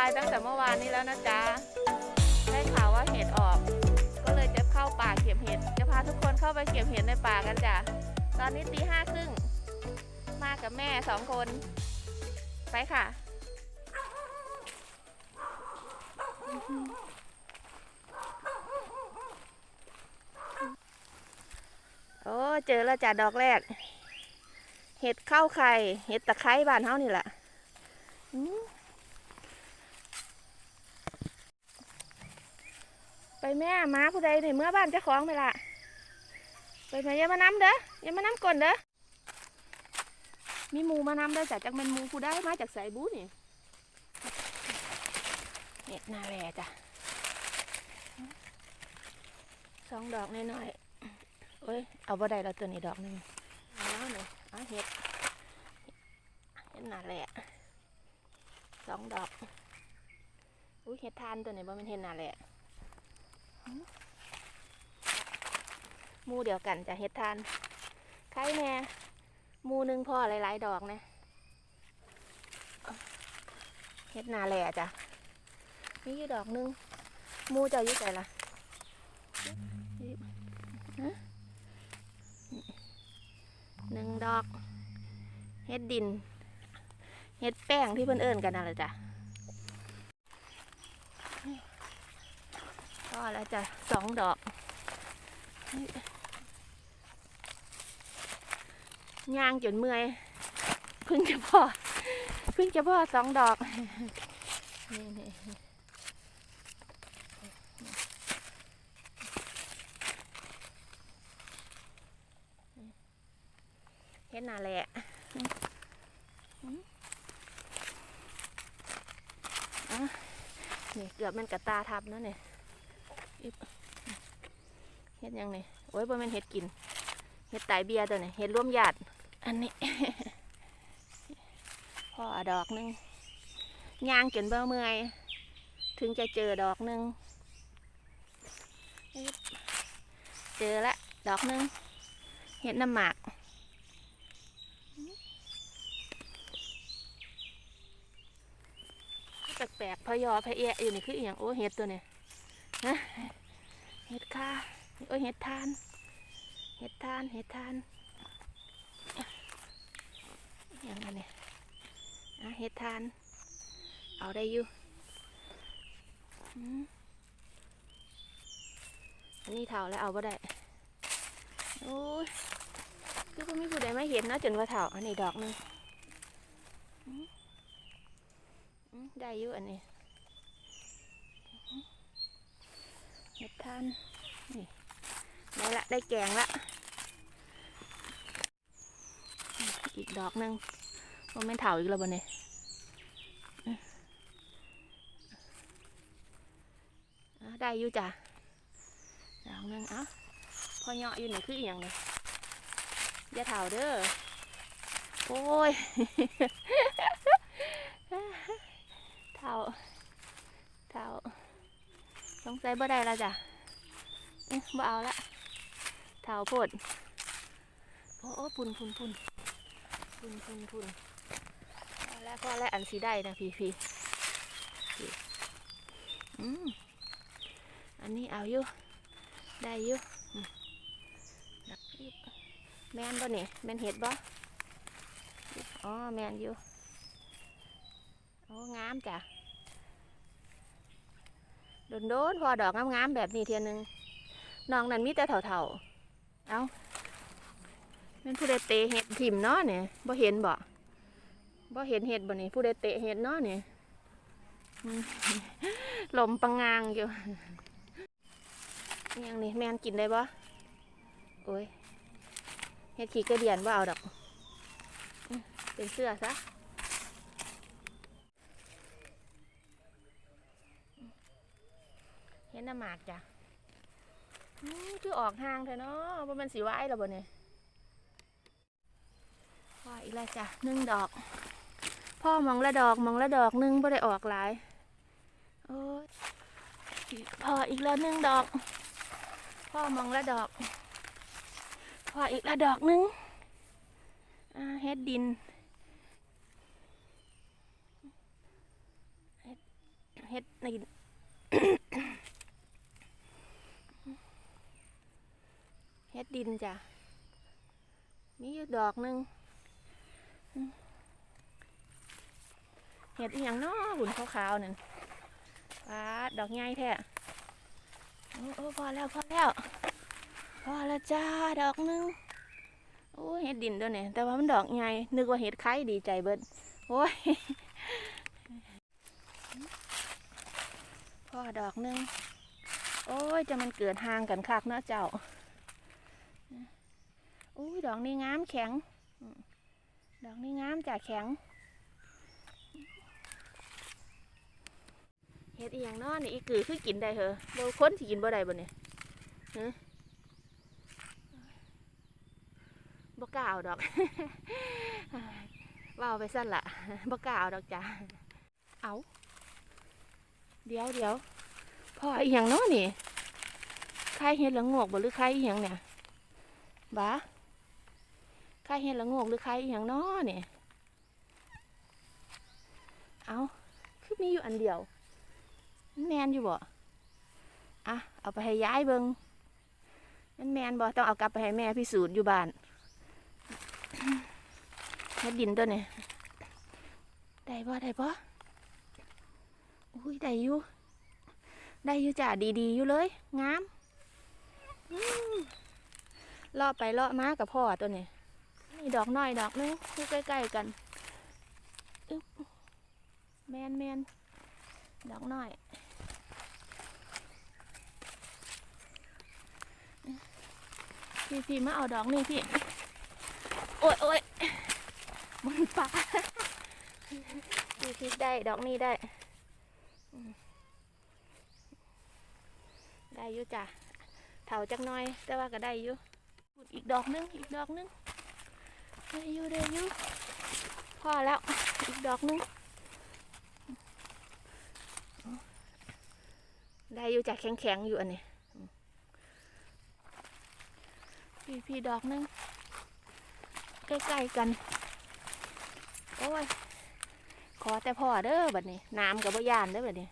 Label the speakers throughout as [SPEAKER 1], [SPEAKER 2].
[SPEAKER 1] ายตั้งแต่เมื่อวานนี้แล้วนะจ๊ะ ได้ข่าวว่าเห็ดออก ก็เลยจะเข้าป่าเก็บเห็ด จะพาทุกคนเข้าไปเก็บเห็ดในป่ากันจ้ะ ตอนนี้ตีห้าครึ่ง มากับแม่สองคน ไปค่ะโอ้เจอแล้วจ้ะดอกแรก เห็ดเข้าไข่ เห็ดตะไคร้บ้านเฮานี่แหละอืม ไปแม่มาผู้ใดในเมื่อบ้านเจ้าของไหมล่ะไปแม่อย่ามาน้ำเด้ออย่ามาน้ำก่อนเด้อมีหมูมานำเด้อจ้ะจากเป็นหมูผู้ได้มาจากสายบูนี่เห็ดนาแลจ้ะสองดอกน้อยๆเอ้ยเอาบ่ได้แล้วตัวนี้ดอกหนึงเอาแล้วหนึ่งเอาเห็ดเห็ดนาแหละสองดอกอุ้ยเห็ดทานตัวนี้บ่เป็นเห็ดนาแหละ มูเดียวกันจะเห็ดทานใครแน่มูหนึ่งพ่อหลาย ๆ ดอกนะเห็ดนาแหละจ้ะมีอยู่ดอกหนึงมูเจะอยู่ใจละหนึ่งดอก เฮ็ดดิน เฮ็ดแป้งที่เพื่อนเอิ้นกันนั่นแหละจ้ะ ก็แล้วจ้ะสองดอก ย่างจนเมื่อยเพิ่งจะพอเพิ่งจะพอสองดอก นี่นี่เฮ็นาแหละอะนี่เกือบมันกระตาทับแล้วเนี่ย อิ๊บเฮ็ดยังไงโอ้ยบ่แม่นเฮ็ดกินเฮ็ดไตายเบียร์ตัวนี้เฮ็ดร่วมญาติอันนี้พ่อเอาดอกหนึงย่างจนเบื่อเมื่อย ถึงจะเจอดอกหนึงอิ๊บเจอละดอกหนึงเฮ็ดน้ำหมากแปลกๆพะยอพะเอะอยู่นี่คืออหย่างโอ้เห็ดตัวเนี่ย ฮะเห็ดค่าโอ้เห็ดทาน เห็ดทาน เห็ดทานอย่างไรเนี่ยอะเห็ดทาน เอาได้อยู่อันนี้เท่าแล้วเอาบ่ได้โอ้ยคือพ่มีผู้ใดไมาเห็นนะจนว่าเท่าอันนี้ดอกหนึงได้อยู่อันนี้เห็ดทานนี่ได้ละได้แกงละ อีกดอกหนึงว่าแม่เถาอีกแล้วบ่เนี่ยได้อยู่จ้ะดอกหนึงเอ้าพอเหยาะอยู่นี่คืออย่างเนี่ยอย่าเถาเด้อ โอ้ยเท่าเท่าสงสัยบ่ได้ละจ้ะ บ่เอาละเท่าโพดโอ้โอ้พุ่นพุ่นพุ่นพุ่นพุ่นพุ่นพอแล้วพอแล้วอันสีได้นะพี่พี่อืมอันนี้เอาอยู่ ได้อยู่แมนบ่เนี่ยแมนเห็ดบ่อ๋อแมนอยู่โอ้งามจ้ะโดนโดนพอดอกงามๆแบบนี้เทียหนึง น้องนั้นมีแต่เถ่าๆ เอาเป็นผู้ใดเตะเห็ดถิ่มเนาะเนี่ยบ่เห็นบ่บ่เห็นเห็ดบ่นี่ผู้ใดเตะเห็ดเนาะเนี่ยลมปังงางอยู่ยังนี่แมนกินได้บ่โอ้ยเห็ดขี้กระเดียนว่าเอาดอก เป็นเสื้อซะเห็นน้ำหมากจ้ะ คือออกห่างเถอะเนาะว่ามันสีไว้แล้วบ่เนี่ยพ่ออีกแล้วจ้ะหนึ่งดอก พ่อมองละดอกมองละดอกหนึ่งบ่ได้ออกหลายโอ้ยพ่ออีกแล้วหนึ่งดอก พ่อมองละดอกพ่ออีกละดอกหนึ่งเฮ็ดดินเฮ็ดเฮ็ดใน เฮ็ดดินจ้ะ มีอยู่ดอกหนึ่งเห็ดอีหยังเนาะบุญขาวๆนั่นปาดอกใหญ่แท้โอ้พอแล้วพอแล้วพอแล้วจ้าดอกหนึงโอ้เห็ดดินตัวนี้แต่ว่ามันดอกใหญ่นึกว่าเห็ดไข่ดีใจเบิดโอ้ยพอดอกหนึงโอ้ยจะมันเกิดห่างกันคักเนาะเจ้า อุ้ยดอกนี้งามแข็ง ดอกนี้งามจ้ะแข็งเฮ็ดอีหยังเนาะนี่อีกือคือกินได้เหรอเราค้นสิกินบ่ได้บ่เนี่ยฮะบ่กล้าเอาดอกว่าเอาไปสั้นละบ่กล้าเอาดอกจ้ะเอาเดี๋ยวเดี๋ยวพออีหยังเนาะนี่ใครเฮ็ดละโงกบ่หรือใครอีหยังเนี่ยบ้า ใครเห็นละโงกหรือใครอย่างน้อเนี่ยเอาคือมีอยู่อันเดียว แมนอยู่บ่อะเอาไปให้ย้ายเบิงมันแมนบ่ต้องเอากลับไปให้แม่พิสูจน์อยู่บ้านเฮ็ดดินตัวเนี่ยได้บ่ได้บ่อุ้ยได้อยู่ได้อยู่จ้ะดีๆอยู่เลยงามอืมเลาะไปเลาะมากับพ่อตัวเนี้ีดอกน้อยดอกนึงอยู่ใกล้ๆกันอึ๊บแมนแมนดอกน้อยพี่พี่มาเอาดอกนี่พี่ โอ้ยโอ้ยมันปลาพี่พี่ได้ดอกนี้ได้ ได้อยู่จ้ะเถาจักน้อย แต่ว่าก็ได้อยู่อีกดอกนึง อีกดอกนึง ได้อยู่ได้อยู่พอแล้ว อีกดอกนึง ได้อยู่จากแข็งๆ อยู่อันนี้พี่พี่ดอกนึง ใกล้ๆกัน โอ้ย ขอแต่พ่อเด้อบัดนี้ น้ำกับบ่ยานเด้อบัดนี้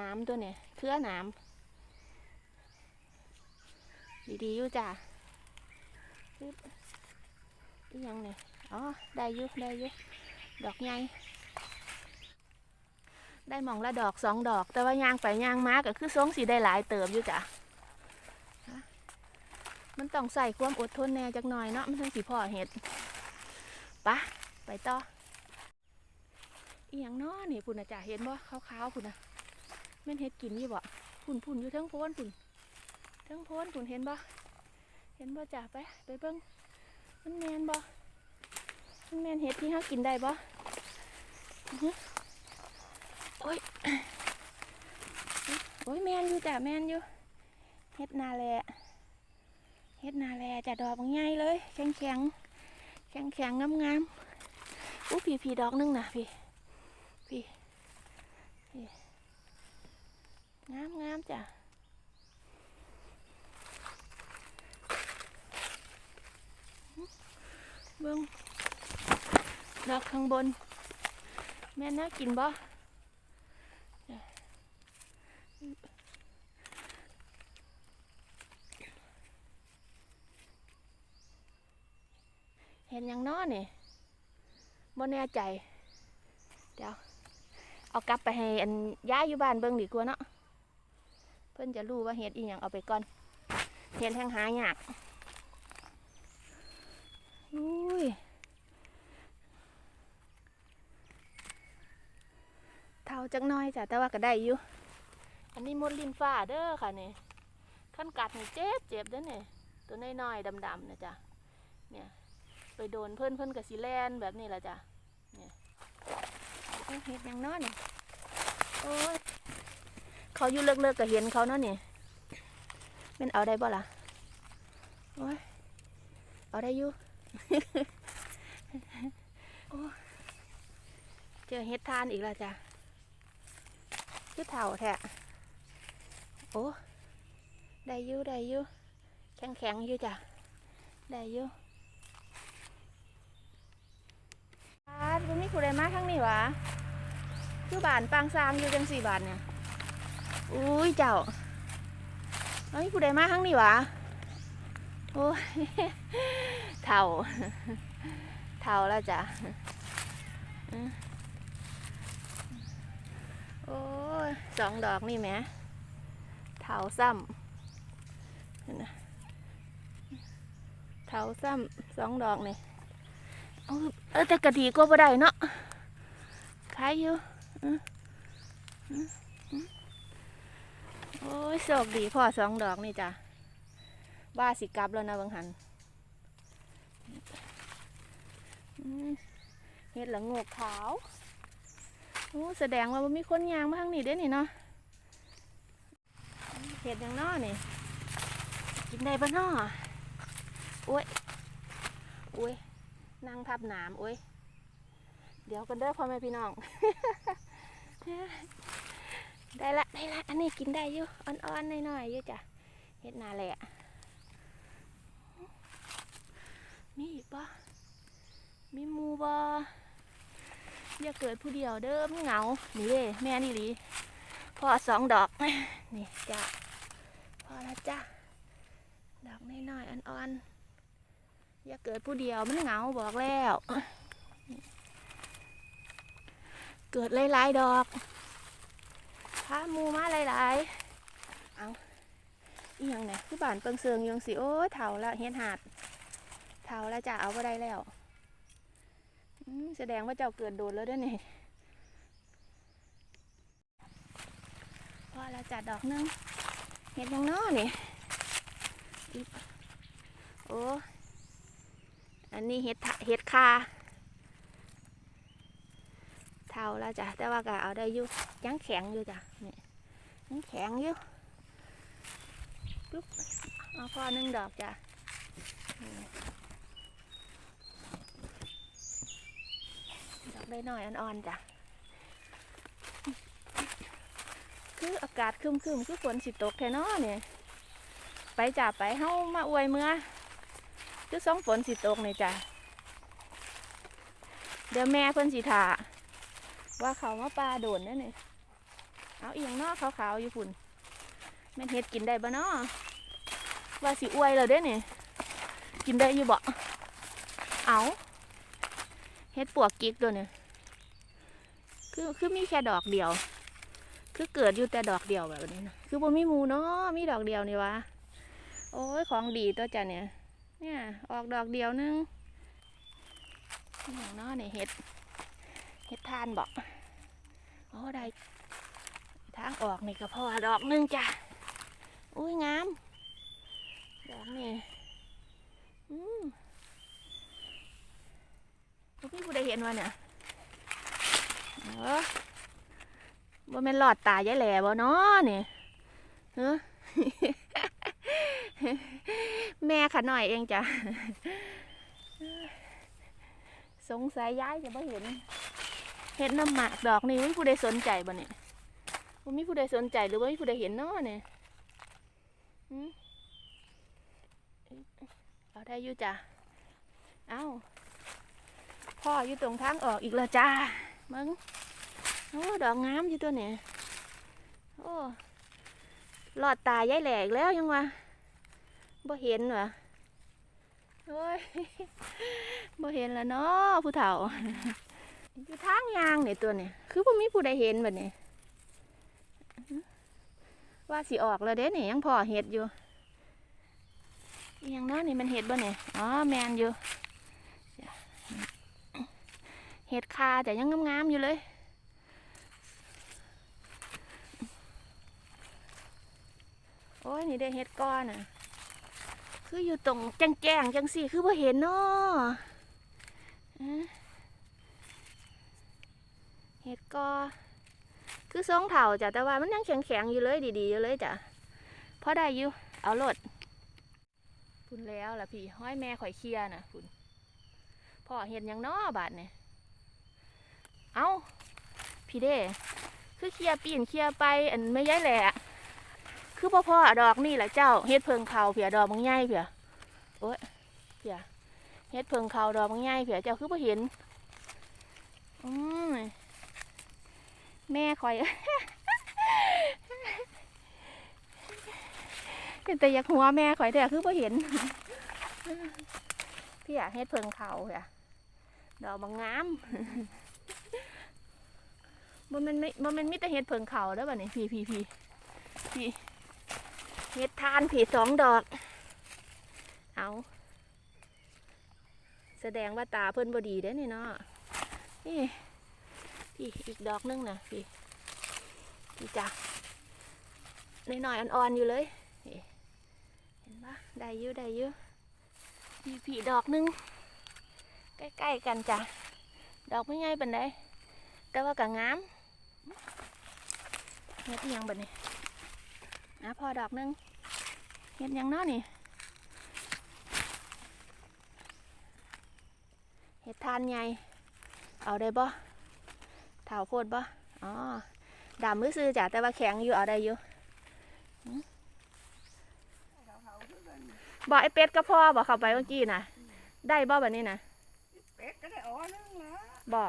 [SPEAKER 1] น้ำตัวเนี่ยเครือน้ำดีๆอยู่จ้ะ ปึ๊บอีหยังเนี่ยอ๋อได้อยุได้อยุดอกใหญ่ได้หมองละดอกสองดอก แต่ว่ายางไปยางมาก็คือทรงสีได้หลายเติบอยู่จ้ะมันต้องใส่ความอดทนแน่จักหน่อยเนาะมันถึงสีพ่อเห็ดปะไปต่ออีหยังเนาะนี่พุ่นนะจ้ะเห็นบ่ขาวๆพุ่นนะแม่นเห็ดกินยู่บ่พุ่นพุ่นๆอยู่ทั้งโพนพุ่นทั้งโพนพุ่นเห็นบ่ เห็นบ่จ่าไป ไปเบิ้งมันแมนบ่มันแมนเห็ดที่เขากินได้บ่โอ้ยโอ้ยแมนอยู่จ้ะแมนอยู่เห็ดนาแลเห็ดนาแลจ้ะดอกบางใหญ่เลย แข็งแข็งแข็งแข็งงามงามอู้พี่พี่ดอกหนึงนะพี่พี่พี่งามงามจ้ะ เบิ้งดอกข้างบน แม่น่ากินบ่เห็นยังน้อนี่บ่แน่ใจ เดี๋ยว เอากลับไปให้อันย้ายอยู่บ้านเบิ่งดีกว่าเนาะ เพิ่นจะรู้ว่าเห็ดอีหยังเอาไปก่อน เห็ดแห้งหายาก อุ้ยเท่าจักหน้อยจ้ะแต่ว่าก็ได้อยู่อันนี้มดลินฟ้าเด้อค่ะนี่ขั้นกัดนี่เจ็บเจ็บเด้อเนี่ยตัวน้อยๆดำๆนะจ้ะเนี่ยไปโดนเพื่อนเพื่อนกับสีแลนแบบนี้แหละจ้ะเนี่ยเอ๊ะเห็ดหยังเน้อนี่โอ้ยเขาอยู่เลิกๆก็เห็นเขาเนาะนี่แมันเอาได้บ่ล่ะโอ้ยเอาได้อยู่โอ้ เจอเฮ็ดทานอีกแล้วจ้ะคือเถ่าแท้โอ้ได้ยู่ได้ยู่แข็งแข็งอยู่จ้ะได้ยู่ปาดดบ่มีผู้ใดมาทางนี้วะคือบ้านปางซางอยู่จังสี่บาทเนี่ยอุ้ยเจ้าบ่มีผู้ใดมาทางนี้วะโอ้ย เท่า เท่าแล้วจ้ะอ๋อโอ้ยสองดอกนี่แหมเท่าซ้ำเห็นนะเท่าซ้ำสองดอกนี่เออแต่กะดีก็บ่ได้เนาะขายอยู่อ๋อโอ้ยโชคดีพ่อสองดอกนี่จ้ะบ้าสิกลับแล้วนะบางหันอื้อ เฮ็ดละโงกขาวโอ้แสดงว่ามีคนยางมาทางนี้เด้นี่เนาะเฮ็ดยังนอนี่ กินได้ปะน้อโอ้ยโอ้ยนั่งทับหนามโอ้ยเดี๋ยวกันเด้อพ่อแม่พี่น้อง ได้ละได้ละอันนี้กินได้อยู่อ่อนๆหน่อยๆอยู่จ้ะเฮ็ดนาแหละมีอีกปะ มีมูบ่อย่าเกิดผู้เดียวเด้อมันเหงา นี่เด้แม่นี่หลีพ่อสองดอก นี่จ้ะพอแล้วจ้ะดอกน้อยๆอ่อนๆอย่าเกิดผู้เดียวมันเหงาบอกแล้ว เกิดหลายๆดอกพามูมาหลายๆ เอาอีหยังเนี่ยคือบ้านเปิงเซิงยังสิ โอ้ยเถาแล้วเฮ็ดหาดเถาแล้วจ้ะเอาไปได้แล้ว แสดงว่าเจ้าเกิดโดนแล้วด้วยนี่พอแล้วจ้ะดอกนึงเฮ็ดยังน้อนี่โอ้อันนี้เห็ดเห็ดคาเท่าแล้วจ้ะแต่ว่าก็เอาได้อยู่ยังแข็งอยู่จ้ะนี่ยังแข็งอยู่ปุ๊บเอาพอหนึ่งดอกจ้ะ ได้หน่อยอ่อนๆจ้ะ คืออากาศครึมๆคือฝนสิตกแค่นอเนี่ยไปจ้ะไปเฮามาอวยเมื่อคือสองฝนสิตกเนี่ยจ้ะ เดี๋ยวแม่เพิ่นสิถาว่าเขามาปลาโดนนั่นนี่เอาเอียงนอขาวๆอยู่พุ่นแม่นเฮ็ดกินได้บ่เนาะว่าสิอวยเลยเด้เนี่ยกินได้อยู่บ่เอาเฮ็ดปวกกิกตัวเนี่ย คือคือมีแค่ดอกเดียว คือเกิดอยู่แต่ดอกเดียวแบบนี้นะคือบ่มีมูเนาะมีดอกเดียวนี่วะโอ้ยของดีตัวจ้ะเนี่ย เนี่ย ออกดอกเดียวนึงอย่างน้อเนี่ยเห็ดเห็ดทานบอกโอ้ได้ทางออกนี่ก็พอดอกหนึงจ้ะอุ้ยงามดอกนี่อืมพี่ผู้ใดเห็นวะเนี่ย บ่แม่นหลอดตายายแหล่บ่เนาะเนี่ยเฮ้อแม่ขาหน่อยเองจ้ะ สงสัยย้ายจะไม่เห็น เห็นน้ำหมากดอกนี่ไม่ผู้ใดสนใจบ่เนี่ยบ่มีผู้ใดสนใจหรือว่ามีผู้ใดเห็นเนาะเนี่ยเอาได้อยู่จ้ะ เอาพ่ออยู่ตรงทางออกอีกแล้วจ้า มึงโอ้ดอกงามอยู่ตัวเนี่ยโอ้หลอดตายายแหลกแล้วยังวะบ่เห็นวะโอ้ยบ่เห็นแล้วเนาะผู้เฒ่าอยู่ทางยางเนี่ยตัวเนี่ยคือบ่มีผู้ใดเห็นแบบนี้ว่าสิออกแล้วเด้เนี่ยยังพอเห็ดอยู่ยังเนาะนี่มันเห็ดบ่เนี่ยอ๋อแมนอยู่ เห็ดคาแต่ยังงามๆอยู่เลย โอ้ยนี่ได้เห็ดก้อนอะ คืออยู่ตรงแจ้งงๆจังสี่คือบ่เห็นเนาะเห็ดกอคือสองเถาจ้ะแต่ว่ามันยังแข็งๆอยู่เลยดีๆอยู่เลยจ้ะพอได้อยู่เอาโลดพุ่นแล้วล่ะพี่ห้อยแม่ข่อยเคลียน่ะพุ่นพ่อเห็นยังเนาะบาดเนี่ย เอาพี่เด้ คือเคลียปีนเคลียไป อันไม่ย้ายแหละ คือพ่อพ่อดอกนี่แหละเจ้า เฮ็ดเพิงเขาเผียดอกบางใหญ่เผียโอ้ยเผียเฮ็ดเพิงเขาดอกบางใหญ่เผียเจ้าคือพ่อเห็น อืมแม่คอยเป็นแต่อยากหัวแม่ข่อยแต่คือพ่อเห็นพี่อยากเฮ็ดเพิงเขาค่ะดอกบางงาม บ่มันไม่บ่มันมีแต่เฮ็ดเพิงเขาแล้วบัดนี้พี่พี่พี่พี่เฮ็ดทานผีสองดอก เอา แสดงว่าตาเพิ่นบ่ดีเด้นี่เนาะนี่พี่อีกดอกหนึงนะพี่พี่จ้ะน้อยๆอ่อนๆอยู่เลย เห็นปะได้อยู่ได้อยู่พี่พี่ดอกหนึงใกล้ๆกันจ้ะดอกไม่ใหญ่ปานใดแต่ว่าก็งาม เฮ็ดอิหยังบัดนี้นะพอดอกหนึงเฮ็ดหยังเนาะนี่เห็ดทานไงเอาได้บ่เถาโพดบ่อ๋อดำมือซื้อจ้ะแต่ว่าแข็งอยู่เอาได้อยู่หืมบ่ไอเป็ดก็พอบ่เข้าไปเมื่อกี้น่ะ ได้บ่แบบนี้น่ะ
[SPEAKER 2] เป็ดก็ได้อ๋อนึงละ
[SPEAKER 1] บ่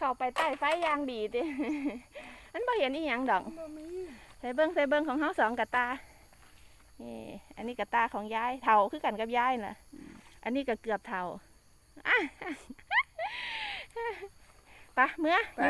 [SPEAKER 1] เข้าไปใต้ไฟอยางดีติมันบ่เห็นอีหยังดอก
[SPEAKER 2] บ่มี
[SPEAKER 1] ใส่เบิ้งใส่เบิ้งของเฮาสองกะตา นี่ อันนี้กะตาของยายเท่าคือกันกับยายน่ะ อันนี้ก็เกือบเท่าอะไปะเมื่อ
[SPEAKER 2] ไป